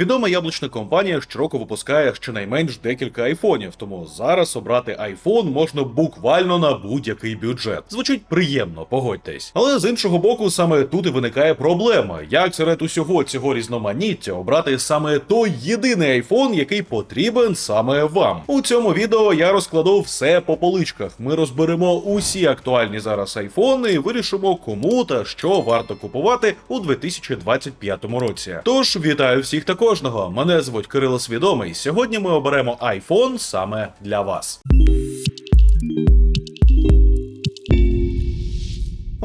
Відома яблучна компанія щороку випускає щонайменш декілька айфонів, тому зараз обрати айфон можна буквально на будь-який бюджет. Звучить приємно, погодьтесь. Але з іншого боку, саме тут і виникає проблема, як серед усього цього різноманіття обрати саме той єдиний айфон, який потрібен саме вам. У цьому відео я розкладу все по поличках. Ми розберемо усі актуальні зараз айфони і вирішимо, кому та що варто купувати у 2025 році. Тож вітаю всіх та кожного. Мене звуть Кирило Свідомий. Сьогодні ми оберемо iPhone саме для вас.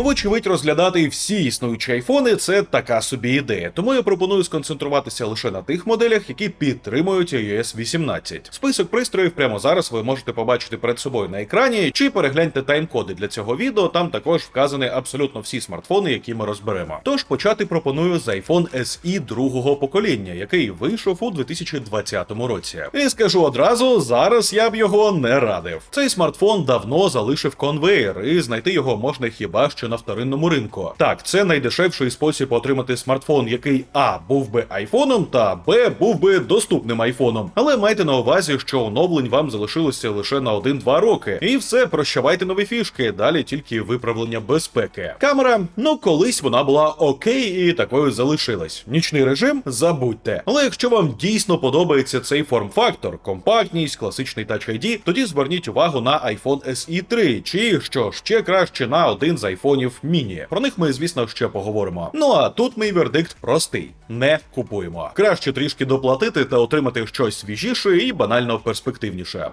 Вочевидь, розглядати всі існуючі айфони це така собі ідея, тому я пропоную сконцентруватися лише на тих моделях, які підтримують iOS 18. Список пристроїв прямо зараз ви можете побачити перед собою на екрані, чи перегляньте тайм-коди для цього відео. Там також вказані абсолютно всі смартфони, які ми розберемо. Тож почати пропоную з iPhone SE другого покоління, який вийшов у 2020 році. І скажу одразу, зараз я б його не радив. Цей смартфон давно залишив конвейер, і знайти його можна хіба що на вторинному ринку. Так, це найдешевший спосіб отримати смартфон, який А був би айфоном, та Б був би доступним айфоном. Але майте на увазі, що оновлень вам залишилося лише на 1-2 роки. І все, прощавайте нові фішки. Далі тільки виправлення безпеки. Камера, ну колись вона була окей і такою залишилась. Нічний режим забудьте. Але якщо вам дійсно подобається цей форм-фактор, компактність, класичний Touch ID, тоді зверніть увагу на iPhone SE 3, чи що ще краще на один з айфонів міні. Про них ми, звісно, ще поговоримо. Ну а тут мій вердикт простий: не купуємо. Краще трішки доплатити та отримати щось свіжіше і банально перспективніше.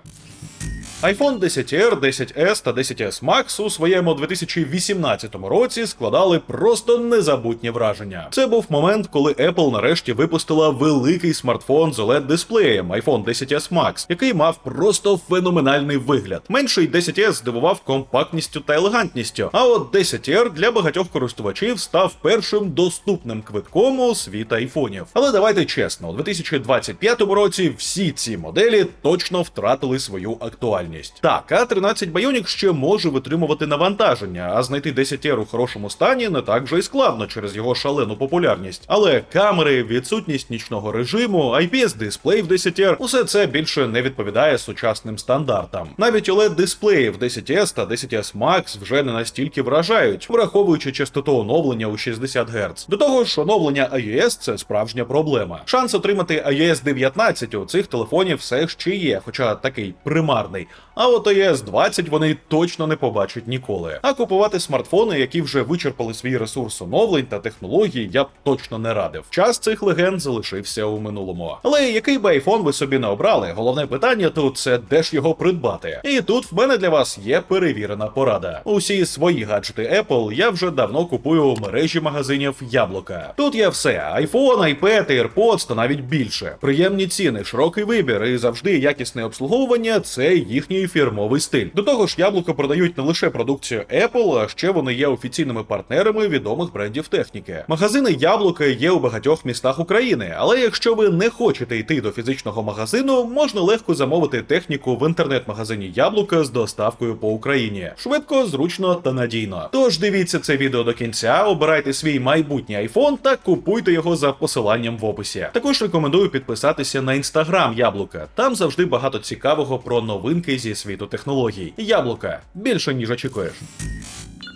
iPhone 10R, 10S та 10S Max у своєму 2018 році складали просто незабутні враження. Це був момент, коли Apple нарешті випустила великий смартфон з oled дисплеєм iPhone 10S Max, який мав просто феноменальний вигляд. Менший 10S здивував компактністю та елегантністю. А от 10R для багатьох користувачів став першим доступним квитком у світ айфонів. Але давайте чесно, у 2025 році всі ці моделі точно втратили свою актуальність. Так, а 13 Bionic ще може витримувати навантаження, а знайти 10R у хорошому стані не так вже й складно через його шалену популярність. Але камери, відсутність нічного режиму, IPS-дисплей в 10R – усе це більше не відповідає сучасним стандартам. Навіть oled дисплеї в 10S та 10S Max вже не настільки вражають, враховуючи частоту оновлення у 60 Гц. До того ж, оновлення iOS – це справжня проблема. Шанс отримати iOS 19 у цих телефонів все ще є, хоча такий примарний. А от iOS 20 вони точно не побачать ніколи. А купувати смартфони, які вже вичерпали свій ресурс оновлень та технологій, я б точно не радив. Час цих легенд залишився у минулому. Але який би айфон ви собі не обрали, головне питання тут це де ж його придбати. І тут в мене для вас є перевірена порада. Усі свої гаджети Apple я вже давно купую у мережі магазинів Яблука. Тут є все: iPhone, iPad, AirPods та навіть більше. Приємні ціни, широкий вибір і завжди якісне обслуговування це їхній фірмовий стиль. До того ж, яблуко продають не лише продукцію Apple, а ще вони є офіційними партнерами відомих брендів техніки. Магазини яблука є у багатьох містах України, але якщо ви не хочете йти до фізичного магазину, можна легко замовити техніку в інтернет-магазині Яблука з доставкою по Україні. Швидко, зручно та надійно. Тож дивіться це відео до кінця, обирайте свій майбутній айфон та купуйте його за посиланням в описі. Також рекомендую підписатися на інстаграм Яблука. Там завжди багато цікавого про новинки зі світу технологій. Яблука більше ніж очікуєш.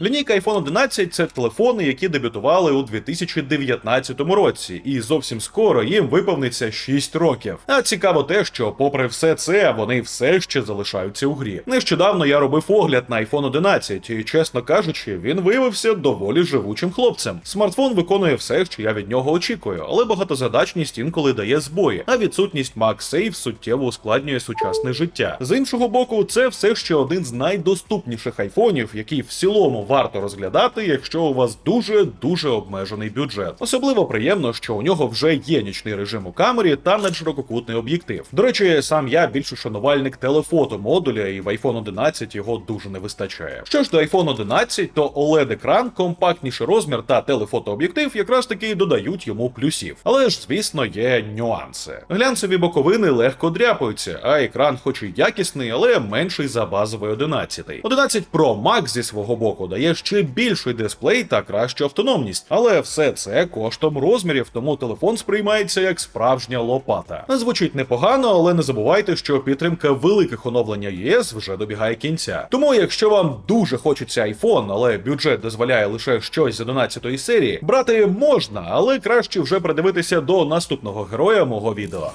Лінійка iPhone 11 – це телефони, які дебютували у 2019 році, і зовсім скоро їм виповниться 6 років. А цікаво те, що, попри все це, вони все ще залишаються у грі. Нещодавно я робив огляд на iPhone 11, і чесно кажучи, він виявився доволі живучим хлопцем. Смартфон виконує все, що я від нього очікую, але багатозадачність інколи дає збої, а відсутність MagSafe суттєво ускладнює сучасне життя. З іншого боку, це все ще один з найдоступніших айфонів, який в цілому варто розглядати, якщо у вас дуже дуже обмежений бюджет. Особливо приємно, що у нього вже є нічний режим у камері та надширококутний об'єктив. До речі, сам я більше шанувальник телефото модуля, і в iPhone 11 його дуже не вистачає. Що ж до iPhone 11, то oled екран компактніший розмір та телефотооб'єктив якраз таки додають йому плюсів. Але ж, звісно, є нюанси. Глянцеві боковини легко дряпаються, а екран, хоч і якісний, але менший за базовий 11. 11 Pro Max зі свого боку дає ще більший дисплей та кращу автономність, але все це коштом розмірів, тому телефон сприймається як справжня лопата. Звучить непогано, але не забувайте, що підтримка великих оновлень ЄС вже добігає кінця. Тому, якщо вам дуже хочеться iPhone, але бюджет дозволяє лише щось з 11 серії, брати можна, але краще вже придивитися до наступного героя мого відео.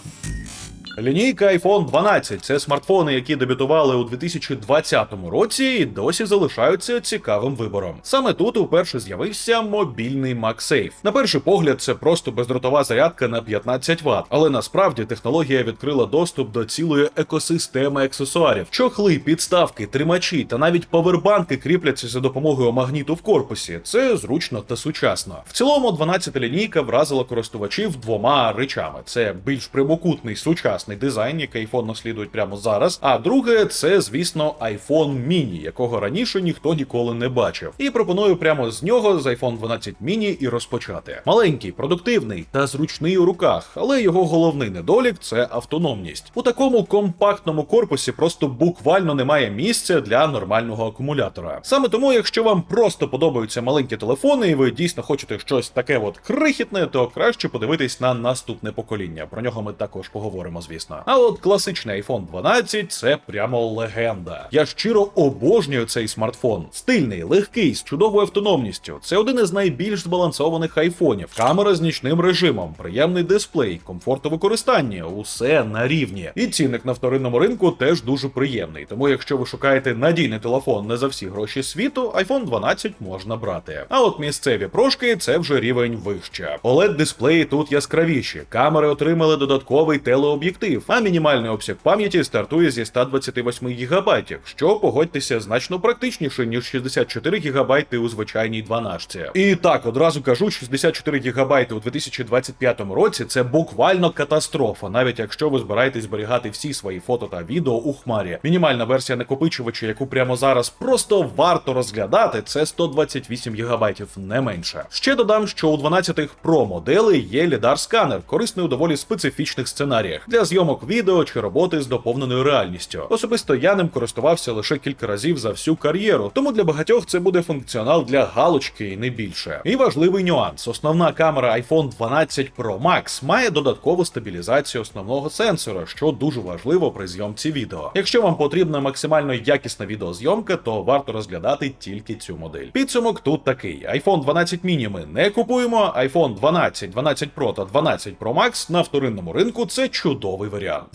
Лінійка iPhone 12 це смартфони, які дебютували у 2020 році і досі залишаються цікавим вибором. Саме тут уперше з'явився мобільний MagSafe. На перший погляд, це просто бездротова зарядка на 15 Вт, але насправді технологія відкрила доступ до цілої екосистеми аксесуарів. Чохли, підставки, тримачі та навіть павербанки кріпляться за допомогою магніту в корпусі. Це зручно та сучасно. В цілому 12 лінійка вразила користувачів двома речами: це більш прямокутний сучасний дизайн, який iPhone наслідують прямо зараз. А друге, це звісно iPhone mini, якого раніше ніхто ніколи не бачив. І пропоную прямо з нього з iPhone 12 mini і розпочати. Маленький, продуктивний та зручний у руках, але його головний недолік це автономність. У такому компактному корпусі просто буквально немає місця для нормального акумулятора. Саме тому, якщо вам просто подобаються маленькі телефони, і ви дійсно хочете щось таке от крихітне, то краще подивитись на наступне покоління. Про нього ми також поговоримо, звісно. А от класичний iPhone 12 це прямо легенда. Я щиро обожнюю цей смартфон. Стильний, легкий, з чудовою автономністю. Це один із найбільш збалансованих айфонів. Камера з нічним режимом, приємний дисплей, комфорт у використанні, усе на рівні. І цінник на вторинному ринку теж дуже приємний. Тому, якщо ви шукаєте надійний телефон не за всі гроші світу, iPhone 12 можна брати. А от місцеві прошки це вже рівень вище. oled дисплеї тут яскравіші. Камери отримали додатковий телеоб'єктив, а мінімальний обсяг пам'яті стартує зі 128 ГБ, що погодьтеся значно практичніше ніж 64 ГБ у звичайній 12. І так одразу кажу, 64 ГБ у 2025 році це буквально катастрофа, навіть якщо ви збираєтесь зберігати всі свої фото та відео у хмарі. Мінімальна версія накопичувача, яку прямо зараз просто варто розглядати, це 128 ГБ, не менше. Ще додам, що у 12 Pro модели є лідар сканер, корисний у доволі специфічних сценаріях для зйомок відео чи роботи з доповненою реальністю. Особисто я ним користувався лише кілька разів за всю кар'єру, тому для багатьох це буде функціонал для галочки і не більше. І важливий нюанс: основна камера iPhone 12 Pro Max має додаткову стабілізацію основного сенсора, що дуже важливо при зйомці відео. Якщо вам потрібна максимально якісна відеозйомка, то варто розглядати тільки цю модель. Підсумок тут такий: iPhone 12 mini ми не купуємо, iPhone 12, 12 Pro та 12 Pro Max на вторинному ринку це чудовий варіант.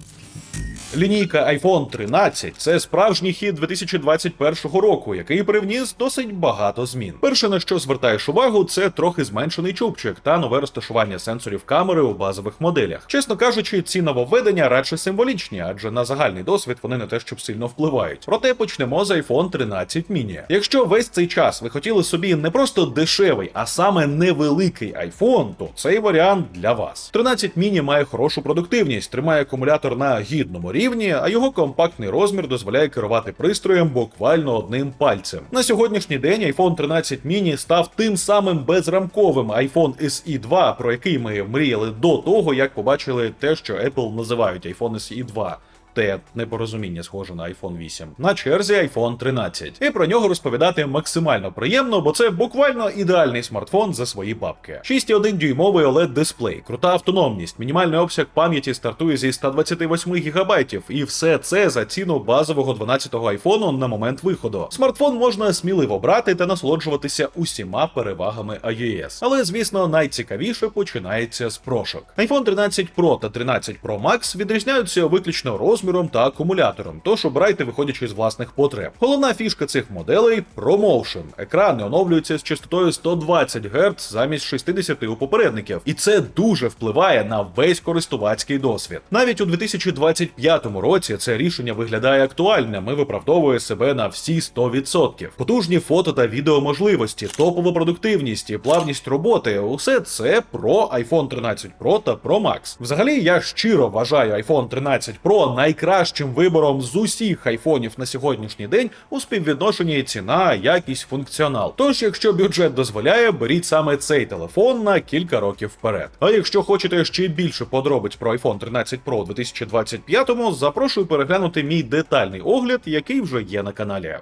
Лінійка iPhone 13 це справжній хід 2021 року, який привніс досить багато змін. Перше на що звертаєш увагу, це трохи зменшений чубчик та нове розташування сенсорів камери у базових моделях. Чесно кажучи, ці нововведення радше символічні, адже на загальний досвід вони не те, щоб сильно впливають. Проте почнемо з iPhone 13 mini. Якщо весь цей час ви хотіли собі не просто дешевий, а саме невеликий iPhone, то цей варіант для вас. 13 mini має хорошу продуктивність, тримає акумулятор на гідному рівні рівні, а його компактний розмір дозволяє керувати пристроєм буквально одним пальцем. На сьогоднішній день iPhone 13 mini став тим самим безрамковим iPhone SE 2, про який ми мріяли до того, як побачили те, що Apple називають iPhone SE 2 те непорозуміння схоже на iPhone 8. На черзі iPhone 13. І про нього розповідати максимально приємно, бо це буквально ідеальний смартфон за свої бабки. 6,1 дюймовий oled дисплей, крута автономність, мінімальний обсяг пам'яті стартує зі 128 ГБ, і все це за ціну базового 12-го айфону на момент виходу. Смартфон можна сміливо брати та насолоджуватися усіма перевагами iOS. Але, звісно, найцікавіше починається з прошок. iPhone 13 Pro та 13 Pro Max відрізняються виключно розміром розміром та акумулятором, тож обирайте виходячи з власних потреб. Головна фішка цих моделей ProMotion. Екрани оновлюються з частотою 120 Гц замість 60 у попередників, і це дуже впливає на весь користувацький досвід. Навіть у 2025 році це рішення виглядає актуальним і виправдовує себе на всі 100%. Потужні фото та відеоможливості, топова продуктивність і плавність роботи усе це про iPhone 13 Pro та Pro Max. Взагалі, я щиро вважаю iPhone 13 Pro найкращим вибором з усіх айфонів на сьогоднішній день у співвідношенні ціна, якість, функціонал. Тож, якщо бюджет дозволяє, беріть саме цей телефон на кілька років вперед. А якщо хочете ще більше подробиць про iPhone 13 Pro у 2025-му, запрошую переглянути мій детальний огляд, який вже є на каналі.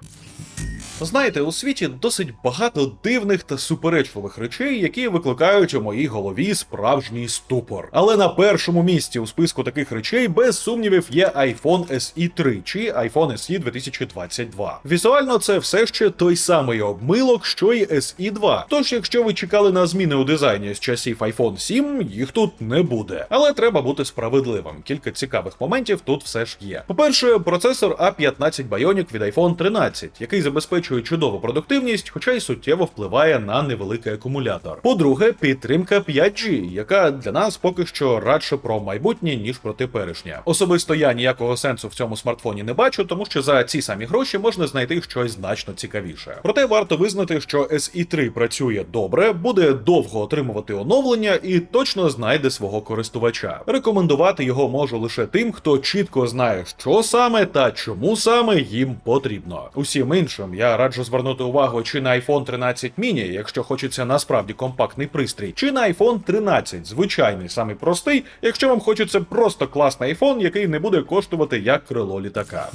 Знаєте, у світі досить багато дивних та суперечливих речей, які викликають у моїй голові справжній ступор. Але на першому місці у списку таких речей без сумнівів є iPhone SE 3 чи iPhone SE 2022. Візуально це все ще той самий обмилок, що й SE 2. Тож, якщо ви чекали на зміни у дизайні з часів iPhone 7, їх тут не буде. Але треба бути справедливим. Кілька цікавих моментів тут все ж є. По-перше, процесор A15 Bionic від iPhone 13, який забезпечує чудову продуктивність, хоча й суттєво впливає на невеликий акумулятор. По-друге, підтримка 5G, яка для нас поки що радше про майбутнє, ніж про теперішнє. Особисто я ніякого сенсу в цьому смартфоні не бачу, тому що за ці самі гроші можна знайти щось значно цікавіше. Проте варто визнати, що SE 3 працює добре, буде довго отримувати оновлення і точно знайде свого користувача. Рекомендувати його можу лише тим, хто чітко знає, що саме та чому саме їм потрібно. Усім іншим я раджу звернути увагу чи на iPhone 13 mini, якщо хочеться насправді компактний пристрій, чи на iPhone 13, звичайний, самий простий, якщо вам хочеться просто класний iPhone, який не буде коштувати як крило літака.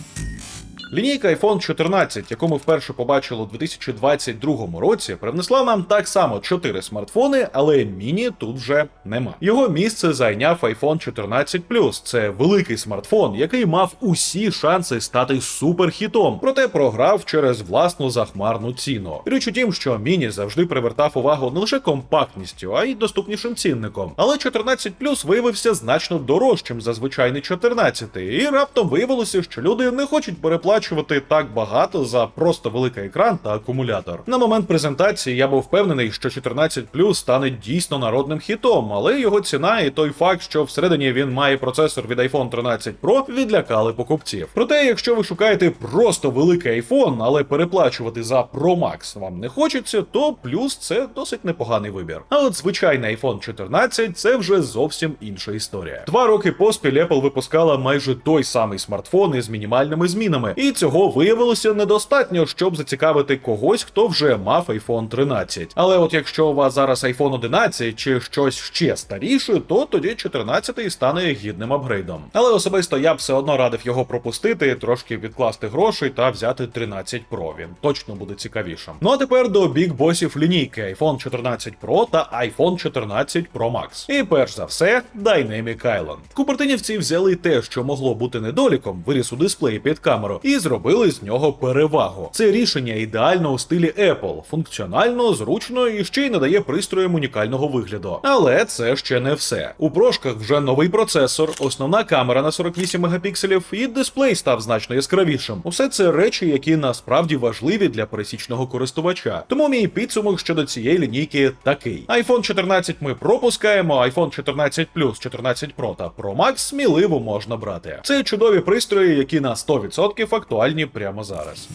Лінійка iPhone 14, яку ми вперше побачили у 2022 році, привнесла нам так само 4 смартфони, але міні тут вже нема. Його місце зайняв iPhone 14 Plus. Це великий смартфон, який мав усі шанси стати суперхітом, проте програв через власну захмарну ціну. Річ у тім, що міні завжди привертав увагу не лише компактністю, а й доступнішим цінником. Але 14 виявився значно дорожчим за звичайний 14, і раптом виявилося, що люди не хочуть переплачувати сплачувати так багато за просто великий екран та акумулятор. На момент презентації я був впевнений, що 14 Plus стане дійсно народним хітом, але його ціна і той факт, що всередині він має процесор від iPhone 13 Pro, відлякали покупців. Проте, якщо ви шукаєте просто великий iPhone, але переплачувати за Pro Max вам не хочеться, то плюс це досить непоганий вибір. А от звичайний iPhone 14 це вже зовсім інша історія. Два роки поспіль Apple випускала майже той самий смартфон із мінімальними змінами. І цього виявилося недостатньо, щоб зацікавити когось, хто вже мав iPhone 13. Але от якщо у вас зараз iPhone 11 чи щось ще старіше, то тоді 14 стане гідним апгрейдом. Але особисто я б все одно радив його пропустити, трошки відкласти грошей та взяти 13 Pro. Він точно буде цікавішим. Ну а тепер до бік босів лінійки iPhone 14 Pro та iPhone 14 Pro Max. І перш за все, Dynamic Island. Купертинівці взяли те, що могло бути недоліком, виріс у дисплеї під камеру, і зробили з нього перевагу. Це рішення ідеально у стилі Apple, функціонально, зручно і ще й надає пристроям унікального вигляду. Але це ще не все. У прошках вже новий процесор, основна камера на 48 мегапікселів, і дисплей став значно яскравішим. Усе це речі, які насправді важливі для пересічного користувача. Тому мій підсумок щодо цієї лінійки такий: iPhone 14 ми пропускаємо, iPhone 14 Plus, 14 Pro та Pro Max сміливо можна брати. Це чудові пристрої, які на 100% актуальні прямо зараз.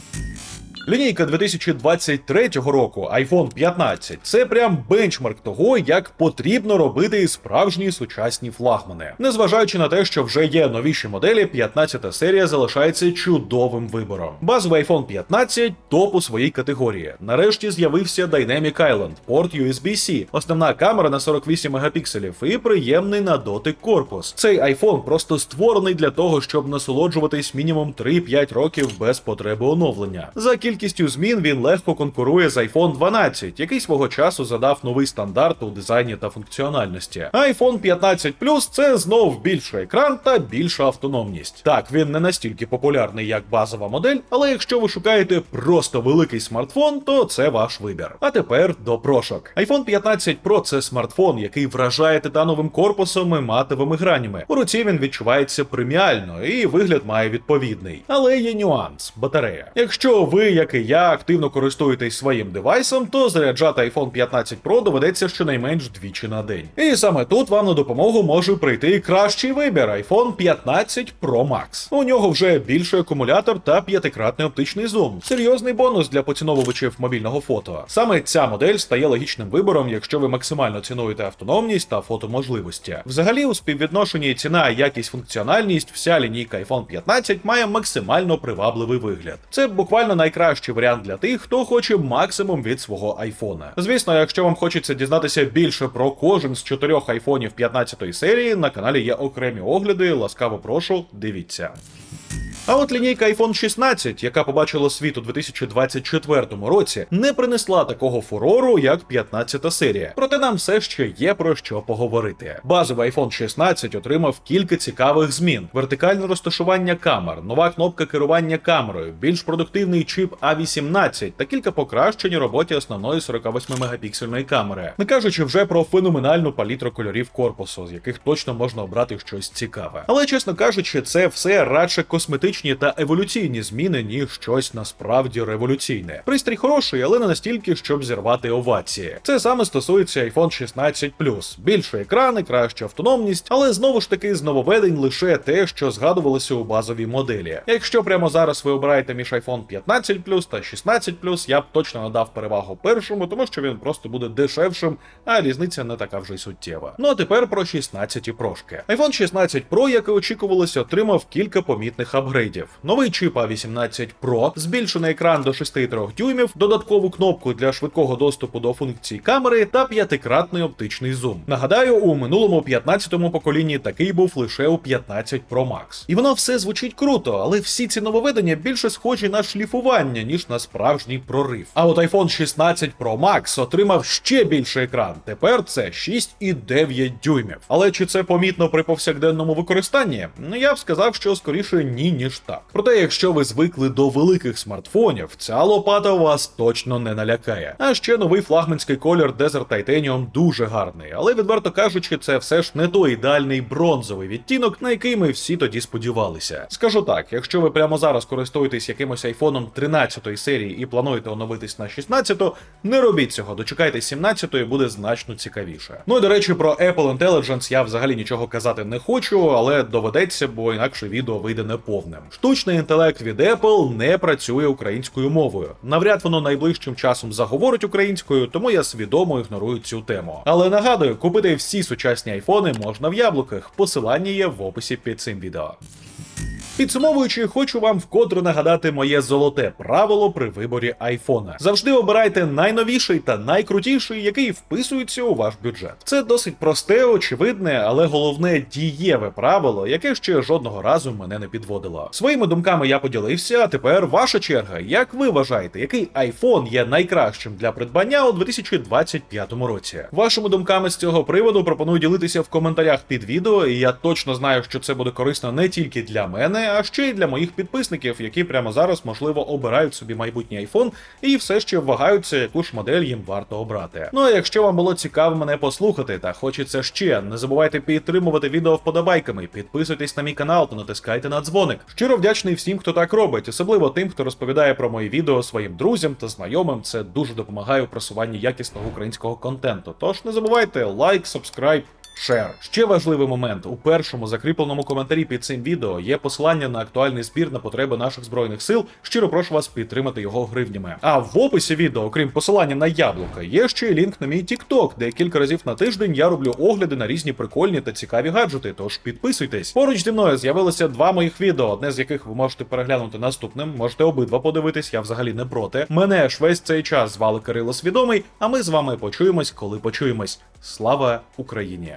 Лінійка 2023 року iPhone 15 це прям бенчмарк того, як потрібно робити справжні сучасні флагмани. Незважаючи на те, що вже є новіші моделі, 15 серія залишається чудовим вибором. Базовий iPhone 15 топ у своїй категорії. Нарешті з'явився Dynamic Island, порт USB-C, основна камера на 48 мегапікселів і приємний на дотик корпус. Цей iPhone просто створений для того, щоб насолоджуватись мінімум 3-5 років без потреби оновлення. За кількістю змін він легко конкурує з iPhone 12, який свого часу задав новий стандарт у дизайні та функціональності. iPhone 15 Plus це знов більший екран та більша автономність. Так, він не настільки популярний, як базова модель, але якщо ви шукаєте просто великий смартфон, то це ваш вибір. А тепер до прошок. iPhone 15 Pro це смартфон, який вражає титановим корпусом і матовими гранями. У руці він відчувається преміально, і вигляд має відповідний. Але є нюанс батарея. Якщо ви як і я, активно користуєтесь своїм девайсом, то заряджати iPhone 15 Pro доведеться щонайменш двічі на день. І саме тут вам на допомогу може прийти кращий вибір iPhone 15 Pro Max. У нього вже більший акумулятор та п'ятикратний оптичний зум. Серйозний бонус для поціновувачів мобільного фото. Саме ця модель стає логічним вибором, якщо ви максимально цінуєте автономність та фотоможливості. Взагалі, у співвідношенні ціна, якість, функціональність, вся лінійка iPhone 15 має максимально привабливий вигляд. Це буквально найкраще найкращий варіант для тих, хто хоче максимум від свого айфона. Звісно, якщо вам хочеться дізнатися більше про кожен з чотирьох айфонів 15 серії, на каналі є окремі огляди. Ласкаво прошу, дивіться. А от лінійка iPhone 16, яка побачила світ у 2024 році, не принесла такого фурору, як 15 серія. Проте нам все ще є про що поговорити. Базовий iPhone 16 отримав кілька цікавих змін: вертикальне розташування камер, нова кнопка керування камерою, більш продуктивний чип A18 та кілька покращень у роботі основної 48 мегапіксельної камери. Не кажучи вже про феноменальну палітру кольорів корпусу, з яких точно можна обрати щось цікаве. Але чесно кажучи, це все радше косметичні та еволюційні зміни, ніж щось насправді революційне. Пристрій хороший, але не настільки, щоб зірвати овації. Це саме стосується iPhone 16 більше екрани, краща автономність, але знову ж таки з нововведень лише те, що згадувалося у базовій моделі. Якщо прямо зараз ви обираєте між iPhone 15 та 16 я б точно надав перевагу першому, тому що він просто буде дешевшим, а різниця не така вже й суттєва. Ну а тепер про 16 прошки. iPhone 16 Pro, як і очікувалося, отримав кілька помітних апгрейдів. Новий чип A18 Pro, збільшений екран до 6,3 дюймів, додаткову кнопку для швидкого доступу до функцій камери та п'ятикратний оптичний зум. Нагадаю, у минулому 15-му поколінні такий був лише у 15 Pro Max. І воно все звучить круто, але всі ці нововведення більше схожі на шліфування, ніж на справжній прорив. А от iPhone 16 Pro Max отримав ще більший екран. Тепер це 6,9 дюймів. Але чи це помітно при повсякденному використанні? Ну я б сказав, що скоріше ні, ніж так. Проте, якщо ви звикли до великих смартфонів, ця лопата вас точно не налякає. А ще новий флагманський колір Desert Titanium дуже гарний, але відверто кажучи, це все ж не той ідеальний бронзовий відтінок, на який ми всі тоді сподівалися. Скажу так, якщо ви прямо зараз користуєтесь якимось айфоном 13 серії і плануєте оновитись на 16, не робіть цього, дочекайтесь 17-ї, буде значно цікавіше. Ну і до речі, про Apple Intelligence я взагалі нічого казати не хочу, але доведеться, бо інакше відео вийде неповним. Штучний інтелект від Apple не працює українською мовою. Навряд воно найближчим часом заговорить українською, тому я свідомо ігнорую цю тему. Але нагадую, купити всі сучасні айфони можна в яблуках. Посилання є в описі під цим відео. Підсумовуючи, хочу вам вкотре нагадати моє золоте правило при виборі айфона. Завжди обирайте найновіший та найкрутіший, який вписується у ваш бюджет. Це досить просте, очевидне, але головне дієве правило, яке ще жодного разу мене не підводило. Своїми думками я поділився. А тепер ваша черга. Як ви вважаєте, який айфон є найкращим для придбання у 2025 році? Вашими думками з цього приводу пропоную ділитися в коментарях під відео, і я точно знаю, що це буде корисно не тільки для мене, а ще й для моїх підписників, які прямо зараз можливо обирають собі майбутній айфон і все ще вагаються, яку ж модель їм варто обрати. Ну а якщо вам було цікаво мене послухати та хочеться ще, не забувайте підтримувати відео вподобайками, підписуйтесь на мій канал та натискайте на дзвоник. Щиро вдячний всім, хто так робить, особливо тим, хто розповідає про мої відео своїм друзям та знайомим. Це дуже допомагає у просуванні якісного українського контенту. Тож не забувайте лайк, сабскрайб. Шер. Ще важливий момент. У першому закріпленому коментарі під цим відео є посилання на актуальний збір на потреби наших збройних сил. Щиро прошу вас підтримати його гривнями. А в описі відео, окрім посилання на яблука, є ще й лінк на мій TikTok, де кілька разів на тиждень я роблю огляди на різні прикольні та цікаві гаджети. Тож підписуйтесь. Поруч зі мною з'явилося два моїх відео, одне з яких ви можете переглянути наступним. Можете обидва подивитись, я взагалі не проти. Мене ж весь цей час звали Кирило Свідомий, а ми з вами почуємось, коли почуємось. Слава Україні!